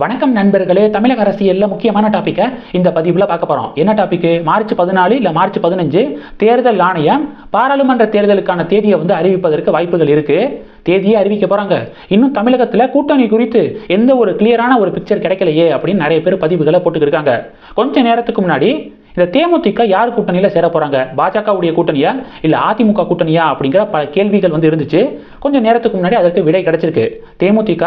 வணக்கம் நண்பர்களே தமிழக அரசியலில் முக்கியமான டாப்பிக்கை இந்த பதிவில் பார்க்க போகிறோம் என்ன டாப்பிக்கு மார்ச் பதினாலு இல்லை மார்ச் பதினஞ்சு? தேர்தல் ஆணையம் பாராளுமன்ற தேர்தலுக்கான தேதியை வந்து அறிவிப்பதற்கு வாய்ப்புகள் இருக்குது தேதியை அறிவிக்க போகிறாங்க இன்னும் தமிழகத்தில் கூட்டணி குறித்து எந்த ஒரு கிளியரான ஒரு பிக்சர் கிடைக்கலையே அப்படின்னு நிறைய பேர் பதிவுகளை போட்டுக்கிருக்காங்க கொஞ்ச நேரத்துக்கு முன்னாடி இந்த தேமுதிக யார் கூட்டணியில் சேர போகிறாங்க பாஜகவுடைய கூட்டணியா? இல்லை அதிமுக கூட்டணியா? அப்படிங்கிற பல கேள்விகள் வந்து இருந்துச்சு. கொஞ்சம் நேரத்துக்கு முன்னாடி அதற்கு விடை கிடைச்சிருக்கு. தேமுதிக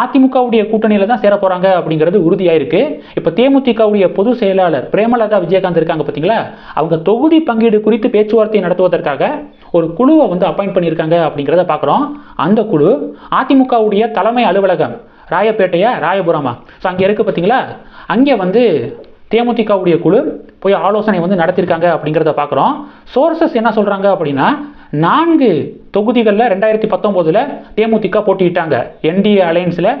அதிமுகவுடைய கூட்டணியில் தான் சேர போகிறாங்க அப்படிங்கிறது உறுதியாயிருக்கு. இப்போ தேமுதிகவுடைய பொதுச் செயலாளர் பிரேமலதா விஜயகாந்த் இருக்காங்க பார்த்தீங்களா அவங்க தொகுதி பங்கீடு குறித்து பேச்சுவார்த்தை நடத்துவதற்காக ஒரு குழுவை வந்து அப்பாயிண்ட் பண்ணியிருக்காங்க அப்படிங்கிறத பார்க்குறோம் அந்த குழு அதிமுகவுடைய தலைமை அலுவலகம் ராயப்பேட்டையா? ராயபுரமா? ஸோ அங்கே இருக்குது பார்த்தீங்களா அங்கே வந்து தேமுதிகவுடைய குழு போய் ஆலோசனை வந்து நடத்தியிருக்காங்க அப்படிங்கிறத பார்க்குறோம். சோர்சஸ் என்ன சொல்கிறாங்க அப்படின்னா நான்கு தொகுதிகளில் ரெண்டாயிரத்தி பத்தொம்போதில் தேமுதிக போட்டியிட்டாங்க. என்டிஏ அலையன்ஸில்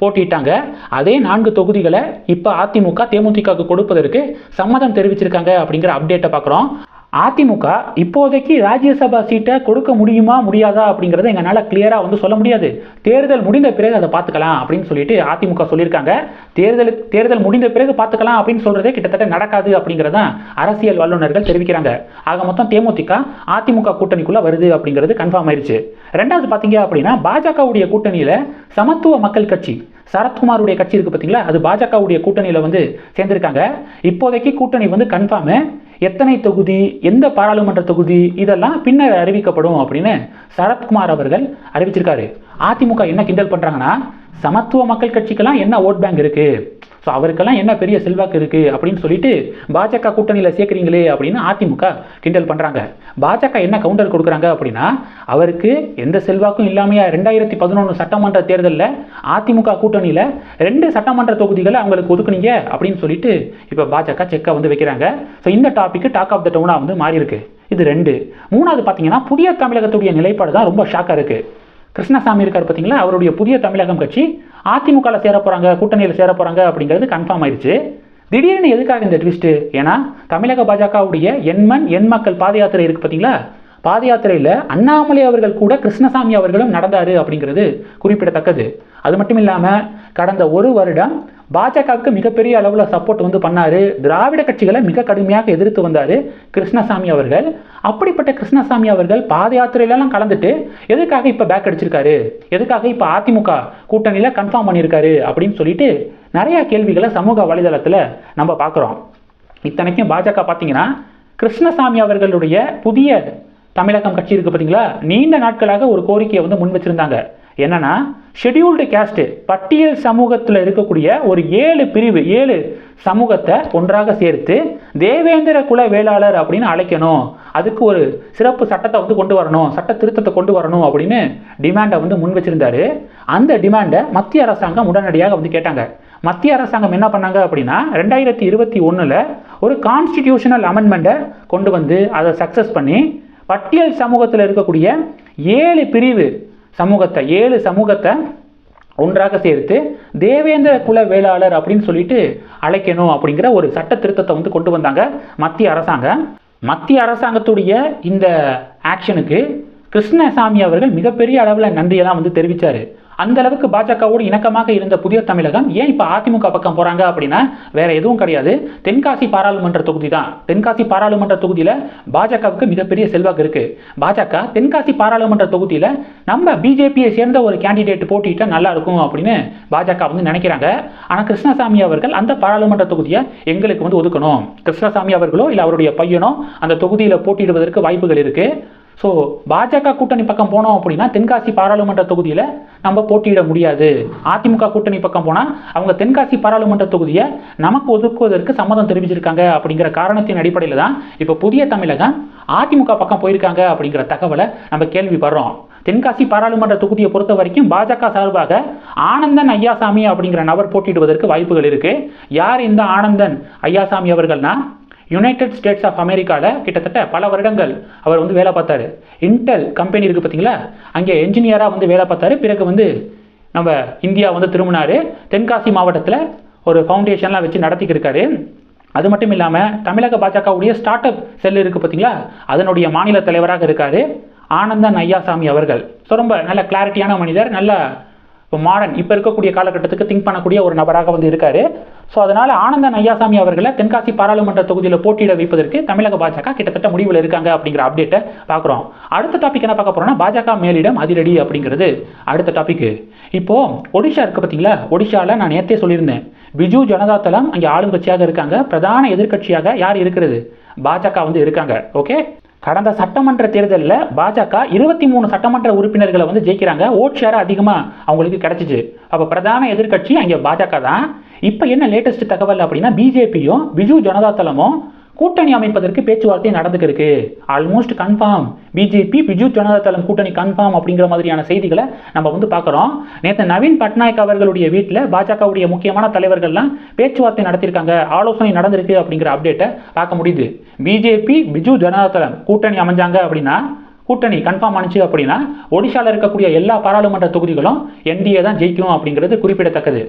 போட்டியிட்டாங்க. அதே நான்கு தொகுதிகளை இப்போ அதிமுக தேமுதிகவுக்கு கொடுப்பதற்கு சம்மதம் தெரிவிச்சிருக்காங்க அப்படிங்கிற அப்டேட்டை பார்க்குறோம். அதிமுக இப்போதைக்கு ராஜ்யசபா சீட்டை கொடுக்க முடியுமா முடியாதா அப்படிங்கிறத எங்களால் கிளியராக வந்து சொல்ல முடியாது. தேர்தல் முடிந்த பிறகு அதை பார்த்துக்கலாம் அப்படின்னு சொல்லிட்டு அதிமுக சொல்லியிருக்காங்க. தேர்தல் தேர்தல் முடிந்த பிறகு பார்த்துக்கலாம் அப்படின்னு சொல்கிறதே கிட்டத்தட்ட நடக்காது அப்படிங்கிறதான் அரசியல் வல்லுநர்கள் தெரிவிக்கிறாங்க. ஆக மொத்தம் தேமுதிக அதிமுக கூட்டணிக்குள்ளே வருது அப்படிங்கிறது கன்ஃபார்ம் ஆயிடுச்சு ரெண்டாவது பார்த்தீங்க அப்படின்னா பாஜகவுடைய கூட்டணியில் சமத்துவ மக்கள் கட்சி சரத்குமாருடைய கட்சி இருக்குது பார்த்தீங்களா? அது பாஜகவுடைய கூட்டணியில் வந்து சேர்ந்திருக்காங்க. இப்போதைக்கு கூட்டணி வந்து கன்ஃபார்மு எத்தனை தொகுதி எந்த பாராளுமன்ற தொகுதி இதெல்லாம் பின்னர் அறிவிக்கப்படும் அப்படின்னு சரத்குமார் அவர்கள் அறிவிச்சிருக்காரு. அதிமுக என்ன கிண்டல் பண்ணுறாங்கன்னா சமத்துவ மக்கள் கட்சிக்கெல்லாம் என்ன ஓட் பேங்க் இருக்கு? ஸோ அவருக்கெல்லாம் என்ன பெரிய செல்வாக்கு இருக்குது அப்படின்னு சொல்லிட்டு பாஜக கூட்டணியில் சேர்க்குறீங்களே அப்படின்னு அதிமுக கிண்டல் பண்ணுறாங்க பாஜக என்ன கவுண்டர் கொடுக்குறாங்க அப்படின்னா அவருக்கு எந்த செல்வாக்கும் இல்லாமையா ரெண்டாயிரத்தி பதினொன்று சட்டமன்ற தேர்தலில் அதிமுக கூட்டணியில் ரெண்டு சட்டமன்ற தொகுதிகளை அவங்களுக்கு ஒதுக்குனீங்க அப்படின்னு சொல்லிட்டு இப்போ பாஜக செக்கை வந்து வைக்கிறாங்க. ஸோ இந்த டாபிக் டாக் ஆஃப் த டவுனாக வந்து மாறி இருக்கு இது ரெண்டு. மூணாவது பார்த்தீங்கன்னா புதிய தமிழகத்துடைய நிலைப்பாடு தான் ரொம்ப ஷாக்காக இருக்குது கிருஷ்ணசாமி இருக்கார் பார்த்தீங்களா அவருடைய புதிய தமிழகம் கட்சி அதிமுகவில் சேர போகிறாங்க கூட்டணியில் சேர போகிறாங்க அப்படிங்கிறது கன்ஃபார்ம் ஆயிடுச்சு திடீர்னு எதுக்காக இந்த ட்விஸ்ட்டு ஏன்னா தமிழக பாஜகவுடைய எண்மண் எண் மக்கள் பாத யாத்திரை இருக்குது பார்த்தீங்களா பாத யாத்திரையில் அண்ணாமலை அவர்கள் கூட கிருஷ்ணசாமி அவர்களும் நடந்தார் அப்படிங்கிறது குறிப்பிடத்தக்கது. அது மட்டும் இல்லாமல் கடந்த ஒரு வருடம் பாஜகவுக்கு மிகப்பெரிய அளவில் சப்போர்ட் வந்து பண்ணார். திராவிட கட்சிகளை மிக கடுமையாக எதிர்த்து வந்தார் கிருஷ்ணசாமி அவர்கள். அப்படிப்பட்ட கிருஷ்ணசாமி அவர்கள் பாத யாத்திரையிலலாம் கலந்துட்டு எதுக்காக இப்போ பேக் அடிச்சிருக்காரு? எதுக்காக இப்போ அதிமுக கூட்டணியில் கன்ஃபார்ம் பண்ணியிருக்காரு? அப்படின்னு சொல்லிட்டு நிறையா கேள்விகளை சமூக வலைதளத்தில் நம்ம பார்க்குறோம். இத்தனைக்கும் பாஜக பார்த்தீங்கன்னா கிருஷ்ணசாமி அவர்களுடைய புதிய தமிழகம் கட்சி இருக்குது பார்த்தீங்களா நீண்ட நாட்களாக ஒரு கோரிக்கையை வந்து முன் வச்சிருந்தாங்க. என்னன்னா ஷெட்யூல்டு கேஸ்ட் பட்டியல் சமூகத்தில் இருக்கக்கூடிய ஒரு ஏழு பிரிவு ஏழு சமூகத்தை ஒன்றாக சேர்த்து தேவேந்திர குல வேளாளர் அப்படின்னு அழைக்கணும். அதுக்கு ஒரு சிறப்பு சட்டத்தை வந்து கொண்டு வரணும் சட்ட திருத்தத்தை கொண்டு வரணும் அப்படின்னு டிமாண்டை வந்து முன் வச்சிருந்தாரு. அந்த டிமாண்டை மத்திய அரசாங்கம் உடனடியாக வந்து கேட்டாங்க. மத்திய அரசாங்கம் என்ன பண்ணாங்க அப்படின்னா ரெண்டாயிரத்தி இருபத்தி ஒன்றில் ஒரு கான்ஸ்டிடியூஷனல் அமெண்ட்மெண்ட்டை கொண்டு வந்து அதை சக்ஸஸ் பண்ணி பட்டியல் சமூகத்தில் இருக்கக்கூடிய ஏழு பிரிவு சமூகத்தை ஏழு சமூகத்தை ஒன்றாக சேர்த்து தேவேந்திர குல வேளாளர் அப்படின்னு சொல்லிட்டு அழைக்கணும் அப்படிங்கிற ஒரு சட்ட திருத்தத்தை வந்து கொண்டு வந்தாங்க மத்திய அரசாங்கம். மத்திய அரசாங்கத்துடைய இந்த ஆக்ஷனுக்கு கிருஷ்ணசாமி அவர்கள் மிகப்பெரிய அளவில் நன்றியெல்லாம் வந்து தெரிவித்தார் அந்த அளவுக்கு பாஜகவோடு இணக்கமாக இருந்த புதிய தமிழகம் ஏன் இப்போ அதிமுக பக்கம் போகிறாங்க அப்படின்னா வேற எதுவும் கிடையாது. தென்காசி பாராளுமன்ற தொகுதி தான் தென்காசி பாராளுமன்ற தொகுதியில் பாஜகவுக்கு மிகப்பெரிய செல்வாக்கு இருக்கு. பாஜக தென்காசி பாராளுமன்ற தொகுதியில் நம்ம பிஜேபியை சேர்ந்த ஒரு கேண்டிடேட் போட்டிட்டா நல்லா இருக்கும் அப்படின்னு பாஜக வந்து நினைக்கிறாங்க. ஆனால் கிருஷ்ணசாமி அவர்கள் அந்த பாராளுமன்ற தொகுதியை எங்களுக்கு வந்து ஒதுக்கணும். கிருஷ்ணசாமி அவர்களோ இல்லை அவருடைய பையனோ அந்த தொகுதியில் போட்டியிடுவதற்கு வாய்ப்புகள் இருக்கு. ஸோ பாஜக கூட்டணி பக்கம் போனோம் அப்படின்னா தென்காசி பாராளுமன்ற தொகுதியில் நம்ம போட்டியிட முடியாது. அதிமுக கூட்டணி பக்கம் போனால் அவங்க தென்காசி பாராளுமன்ற தொகுதியை நமக்கு ஒதுக்குவதற்கு சம்மதம் தெரிவிச்சிருக்காங்க அப்படிங்கிற காரணத்தின் அடிப்படையில் தான் இப்போ புதிய தமிழகம் அதிமுக பக்கம் போயிருக்காங்க அப்படிங்கிற தகவலை நம்ம கேள்விப்படுறோம். தென்காசி பாராளுமன்ற தொகுதியை பொறுத்த வரைக்கும் பாஜக சார்பாக ஆனந்தன் ஐயாசாமி அப்படிங்கிற நபர் போட்டியிடுவதற்கு வாய்ப்புகள் இருக்குது யார் இந்த ஆனந்தன் ஐயாசாமி அவர்கள்னா யுனைடெட் ஸ்டேட்ஸ் ஆஃப் அமெரிக்காவில் கிட்டத்தட்ட பல வருடங்கள் அவர் வந்து வேலை பார்த்தாரு. இன்டெல் கம்பெனி இருக்குது பார்த்தீங்களா? அங்கே என்ஜினியராக வந்து வேலை பார்த்தாரு. பிறகு வந்து நம்ம இந்தியா வந்து திரும்பினார். தென்காசி மாவட்டத்தில் ஒரு ஃபவுண்டேஷன்லாம் வச்சு நடத்திக்கிட்டு இருக்காரு. அது மட்டும் இல்லாமல் தமிழக பாஜகவுடைய ஸ்டார்ட் அப் செல் இருக்குது பார்த்தீங்களா? அதனுடைய மாநில தலைவராக இருக்கார் ஆனந்தன் ஐயாசாமி அவர்கள். ஸோ ரொம்ப நல்ல கிளாரிட்டியான மனிதர் நல்ல இப்போ மாடர்ன் இப்போ இருக்கக்கூடிய காலகட்டத்துக்கு திங்க் பண்ணக்கூடிய ஒரு நபராக வந்து இருக்காரு. ஸோ அதனால் ஆனந்தன் ஐயாசாமி அவர்களை தென்காசி பாராளுமன்ற தொகுதியில் போட்டியிட வைப்பதற்கு தமிழக பாஜக கிட்டத்தட்ட முடிவில் இருக்காங்க அப்படிங்கிற அப்டேட்டை பார்க்குறோம் அடுத்த டாபிக் என்ன பார்க்க போகிறோம்னா பாஜக மேலிடம் அதிரடி அப்படிங்கிறது. அடுத்த டாபிக் இப்போ ஒடிஷா இருக்கு பார்த்தீங்களா ஒடிஷாவில் நான் நேற்றே சொல்லியிருந்தேன். பிஜு ஜனதா தளம் அங்கே ஆளுங்கட்சியாக இருக்காங்க. பிரதான எதிர்க்கட்சியாக யார் இருக்கிறது? பாஜக வந்து இருக்காங்க. ஓகே கடந்த சட்டமன்ற தேர்தலில் பாஜக இருபத்தி மூணு சட்டமன்ற உறுப்பினர்களை வந்து ஜெயிக்கிறாங்க. ஓட் ஷேர் அதிகமாக அவங்களுக்கு கிடச்சிச்சு. அப்போ பிரதான எதிர்க்கட்சி அங்கே பாஜக தான். இப்போ என்ன லேட்டஸ்ட் தகவல் அப்படின்னா பிஜேபியும் பிஜு ஜனதா தளமும் கூட்டணி அமைப்பதற்கு பேச்சுவார்த்தை நடந்துக்கு இருக்கு almost confirm BJP Biju Janata Dal கூட்டணி கன்ஃபார்ம் அப்படிங்கிற மாதிரியான செய்திகளை நம்ம வந்து பார்க்குறோம். நேற்று நவீன் பட்நாயக் அவர்களுடைய வீட்டில் பாஜகவுடைய முக்கியமான தலைவர்கள்லாம் பேச்சுவார்த்தை நடத்தியிருக்காங்க. ஆலோசனை நடந்திருக்கு அப்படிங்கிற அப்டேட்டை பார்க்க முடியுது. பிஜேபி பிஜு ஜனதா தளம் கூட்டணி அமைஞ்சாங்க அப்படின்னா கூட்டணி கன்ஃபார்ம் ஆனிச்சு அப்படின்னா ஒடிஷாவில் இருக்கக்கூடிய எல்லா பாராளுமன்ற தொகுதிகளும் என்டிஏ தான் ஜெயிக்கும் அப்படிங்கிறது குறிப்பிடத்தக்கது.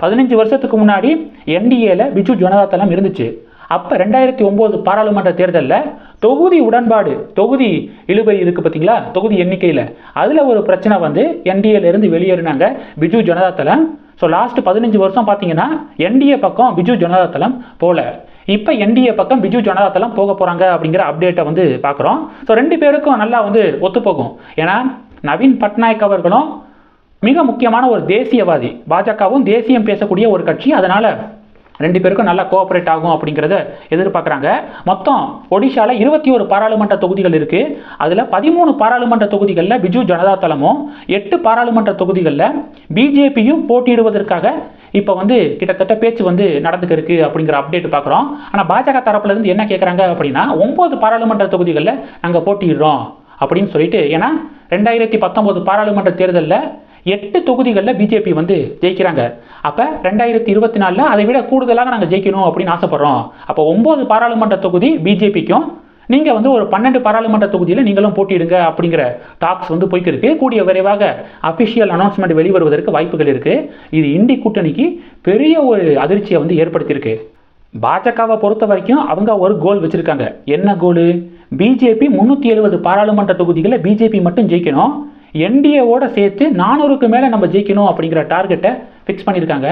பதினஞ்சு வருஷத்துக்கு முன்னாடி என்டிஏல பிஜு ஜனதா தளம் இருந்துச்சு. அப்போ ரெண்டாயிரத்தி ஒம்பது பாராளுமன்ற தேர்தலில் தொகுதி உடன்பாடு தொகுதி இழுபை இருக்குது பார்த்தீங்களா தொகுதி எண்ணிக்கையில். அதில் ஒரு பிரச்சனை வந்து என்டிஏலேருந்து வெளியேறினாங்க பிஜு ஜனதா தளம். ஸோ லாஸ்ட் பதினஞ்சு வருஷம் பார்த்தீங்கன்னா என்டிஏ பக்கம் பிஜு ஜனதா தளம் போல. இப்போ என்டிஏ பக்கம் பிஜு ஜனதா தளம் போக போகிறாங்க அப்படிங்கிற அப்டேட்டை வந்து பார்க்குறோம் ஸோ ரெண்டு பேருக்கும் நல்லா வந்து ஒத்துப்போகும் ஏன்னா நவீன் பட்நாயக் அவர்களும் மிக முக்கியமான ஒரு தேசியவாதி. பாஜகவும் தேசியம் பேசக்கூடிய ஒரு கட்சி. அதனால் ரெண்டு பேருக்கும் நல்லா கோஆப்ரேட் ஆகும் அப்படிங்கிறத எதிர்பார்க்குறாங்க. மொத்தம் ஒடிஷாவில் இருபத்தி ஒரு பாராளுமன்ற தொகுதிகள் இருக்குது அதில் பதிமூணு பாராளுமன்ற தொகுதிகளில் பிஜு ஜனதா தளமும் எட்டு பாராளுமன்ற தொகுதிகளில் பிஜேபியும் போட்டியிடுவதற்காக இப்போ வந்து கிட்டத்தட்ட பேச்சு வந்து நடந்துக்க இருக்கு அப்படிங்கிற அப்டேட் பார்க்குறோம் ஆனால் பாஜக தரப்புலேருந்து என்ன கேட்குறாங்க அப்படின்னா ஒம்பது பாராளுமன்ற தொகுதிகளில் நாங்கள் போட்டியிடுறோம் அப்படின்னு சொல்லிட்டு ஏன்னா ரெண்டாயிரத்தி பத்தொம்போது பாராளுமன்ற தேர்தலில் எட்டு தொகுதிகளில் பிஜேபி வந்து ஜெயிக்கிறாங்க. அப்போ ரெண்டாயிரத்தி இருபத்தி நாலில் அதை விட கூடுதலாக நாங்கள் ஜெயிக்கணும் அப்படின்னு ஆசைப்பட்றோம். அப்போ ஒம்பது பாராளுமன்ற தொகுதி பிஜேபிக்கும் நீங்கள் வந்து ஒரு பன்னெண்டு பாராளுமன்ற தொகுதியில் நீங்களும் போட்டியிடுங்க அப்படிங்கிற டாக்ஸ் வந்து போய்க்கிருக்கு. கூடிய விரைவாக அஃபிஷியல் அனௌன்ஸ்மெண்ட் வெளிவருவதற்கு வாய்ப்புகள் இருக்குது இது இந்தி கூட்டணிக்கு பெரிய ஒரு அதிர்ச்சியை வந்து ஏற்படுத்தியிருக்கு. பாஜகவை பொறுத்த வரைக்கும் அவங்க ஒரு கோல் வச்சுருக்காங்க. என்ன கோலு பிஜேபி முந்நூற்றி எழுபது பாராளுமன்ற தொகுதிகளில் பிஜேபி மட்டும் ஜெயிக்கணும். என்டிஏவோட சேர்த்து நானூறுக்கு மேலே நம்ம ஜெயிக்கணும் அப்படிங்கிற டார்கெட்டை ஃபிக்ஸ் பண்ணியிருக்காங்க.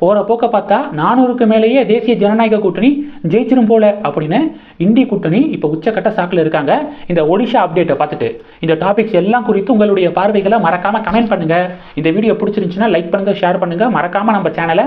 போகிற போக்க பார்த்தா நானூறுக்கு மேலேயே தேசிய ஜனநாயக கூட்டணி ஜெயிச்சிடும் போல அப்படின்னு இந்திய கூட்டணி இப்போ உச்சக்கட்ட சாக்கில் இருக்காங்க. இந்த ஒடிஷா அப்டேட்டை பார்த்துட்டு இந்த டாபிக்ஸ் எல்லாம் குறித்து உங்களுடைய பார்வைகளை மறக்காமல் கமெண்ட் பண்ணுங்கள் இந்த வீடியோ பிடிச்சிருந்துச்சுன்னா லைக் பண்ணுங்கள் ஷேர் பண்ணுங்கள் மறக்காமல் நம்ம சேனலை